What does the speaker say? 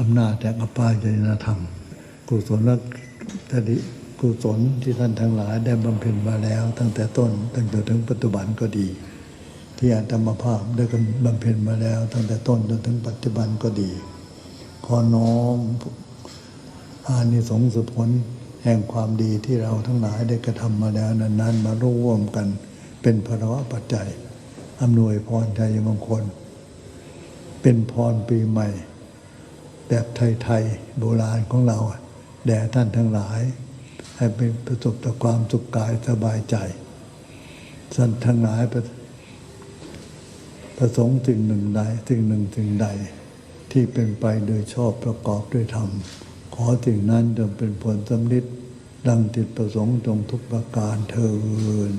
อำนาจแห่งอปายนธรรม กุศลทดิกุศลที่ท่านทั้งหลายได้บำเพ็ญมาแล้ว ตั้งแต่ต้นตั้งแต่ถึงปัจจุบันก็ดี ที่อาตมาภาพได้กำบำเพ็ญมาแล้ว ตั้งแต่ต้นจนถึงปัจจุบันก็ดี ขอน้อมอานิสงส์สุผลแห่งความดีที่เราทั้งหลายได้กระทำมาแล้วนั้นๆมาร่วมกันเป็นพระวะปัจจัยอำนวยพรชัยมงคล เป็นพรปีใหม่ แบบไทยๆโบราณของเรา แด่ท่านทั้งหลาย ให้เป็นประสบแต่ความสุขกายสบายใจท่านทั้งหลายประประสงค์สิ่งหนึ่งใดสิ่งหนึ่งสิ่งใด ที่เป็นไปโดยชอบประกอบด้วยธรรม ขอสิ่งนั้นจงเป็นผลสำลิดดังจิตประสงค์จงทุกประการเทิน